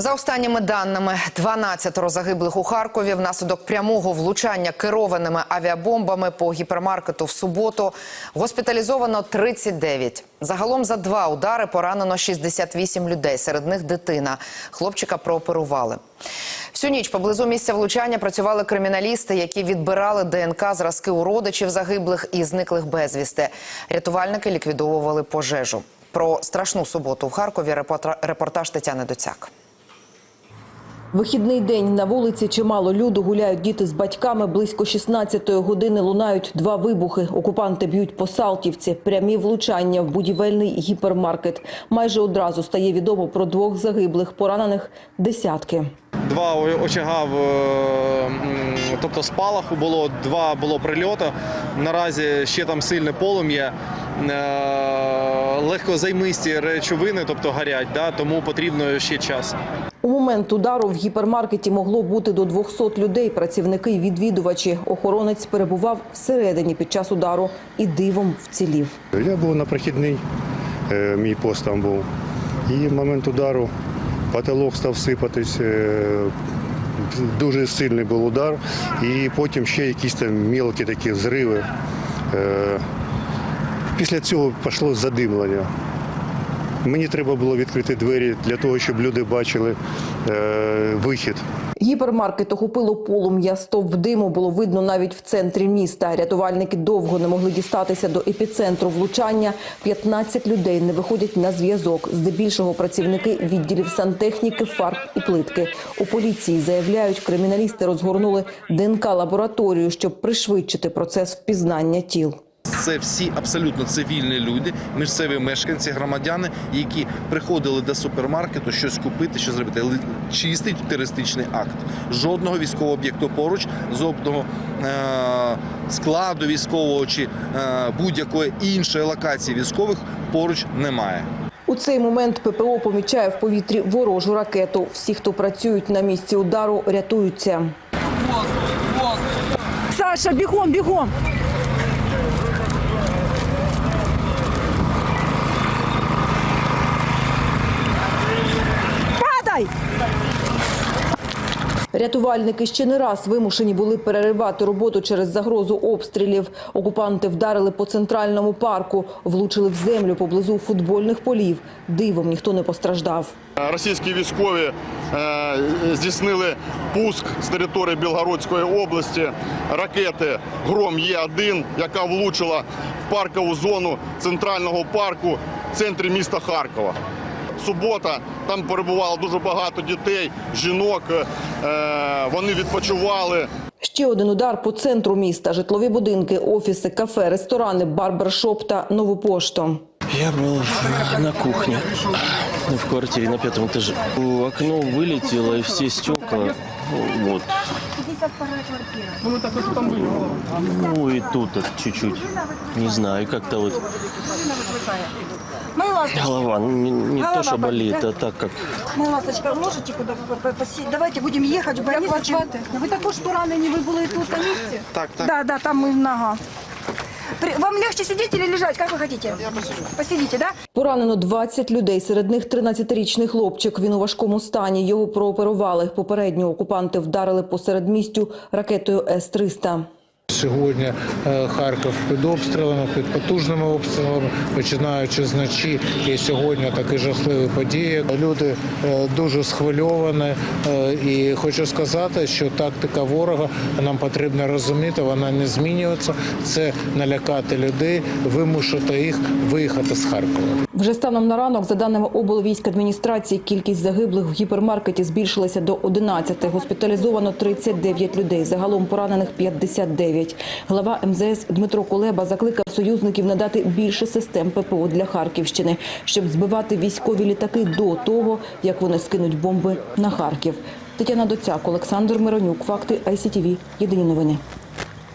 За останніми даними, 12 загиблих у Харкові внаслідок прямого влучання керованими авіабомбами по гіпермаркету в суботу. Госпіталізовано 39. Загалом за два удари поранено 68 людей. Серед них дитина. Хлопчика прооперували. Всю ніч поблизу місця влучання працювали криміналісти, які відбирали ДНК зразки у родичів загиблих і зниклих безвісти. Рятувальники ліквідовували пожежу. Про страшну суботу в Харкові репортаж Тетяни Доцяк. Вихідний день на вулиці чимало люду гуляють діти з батьками. Близько 16-ї години лунають два вибухи. Окупанти б'ють по Салтівці. Прямі влучання в будівельний гіпермаркет. Майже одразу стає відомо про двох загиблих, поранених десятки. Два очага, в, е, тобто спалаху було, два було прильоту. Наразі ще там сильне полум'я. Е, Легкозаймисті речовини, тобто горять, да, тому потрібно ще час. У момент удару в гіпермаркеті могло бути до 200 людей. Працівники і відвідувачі. Охоронець перебував всередині під час удару і дивом вцілів. Я був на прохідний, е, мій пост там був. І в момент удару потолок став сипатись. е, Дуже сильний був удар. І потім ще якісь там мілкі такі зриви. Після цього пішло задимлення. Мені треба було відкрити двері для того, щоб люди бачили е, вихід. Гіпермаркет охопило полум'я. Стовп диму було видно навіть в центрі міста. Рятувальники довго не могли дістатися до епіцентру влучання. 15 людей не виходять на зв'язок. Здебільшого працівники відділів сантехніки, фарб і плитки. У поліції заявляють, криміналісти розгорнули ДНК-лабораторію, щоб пришвидшити процес впізнання тіл. Це всі абсолютно цивільні люди, місцеві мешканці, громадяни, які приходили до супермаркету щось купити, що зробити. Чистий терористичний акт. Жодного військового об'єкту поруч, жодного е- складу військового чи е- будь-якої іншої локації військових поруч немає. У цей момент ППО помічає в повітрі ворожу ракету. Всі, хто працюють на місці удару, рятуються. Саша, бігом, бігом. Рятувальники ще не раз вимушені були переривати роботу через загрозу обстрілів. Окупанти вдарили по центральному парку, влучили в землю поблизу футбольних полів. Дивом ніхто не постраждав. Російські військові е, здійснили пуск з території Білгородської області ракети Гром Є1, яка влучила в паркову зону центрального парку в центрі міста Харкова Субота там перебувало дуже багато дітей, жінок. е, Вони відпочивали. Ще один удар по центру міста: житлові будинки, офіси, кафе, ресторани, барбершоп та нову пошту. Я был на кухне, в квартире на пятом этаже. Окно вылетело, и все стекла, ну, вот. Ну и тут чуть-чуть, не знаю, как-то вот Мы ласточки. голова, ну, не, не Голова то, что болит, а так как моя ласточка, можете куди посі... Давайте будемо їхати в больницю. Ви також поранені, ви були тут на місці? Так, так. Да, да, там ми нога. Вам легче сидіти или лежать? Как вы хотите? Я посижу. Посидите, да? Поранено 20 людей, серед них 13-річний хлопчик. Він у важкому стані. Його прооперували. Попередньо окупанти вдарили по середмістю ракетою С-300. Сьогодні е, Харків під обстрілами, під потужними обстрілами, починаючи з ночі і сьогодні такі жахливі події. Люди е, дуже схвильовані е, і хочу сказати, що тактика ворога нам потрібно розуміти, вона не змінюється. Це налякати людей, вимушити їх виїхати з Харкова. Вже станом на ранок, за даними облвійськадміністрації, кількість загиблих в гіпермаркеті збільшилася до 11. Госпіталізовано 39 людей. Загалом поранених 59. Глава МЗС Дмитро Кулеба закликав союзників надати більше систем ППО для Харківщини, щоб збивати військові літаки до того, як вони скинуть бомби на Харків. Тетяна Доцяк, Олександр Миронюк. Факти ICTV. Єдині новини.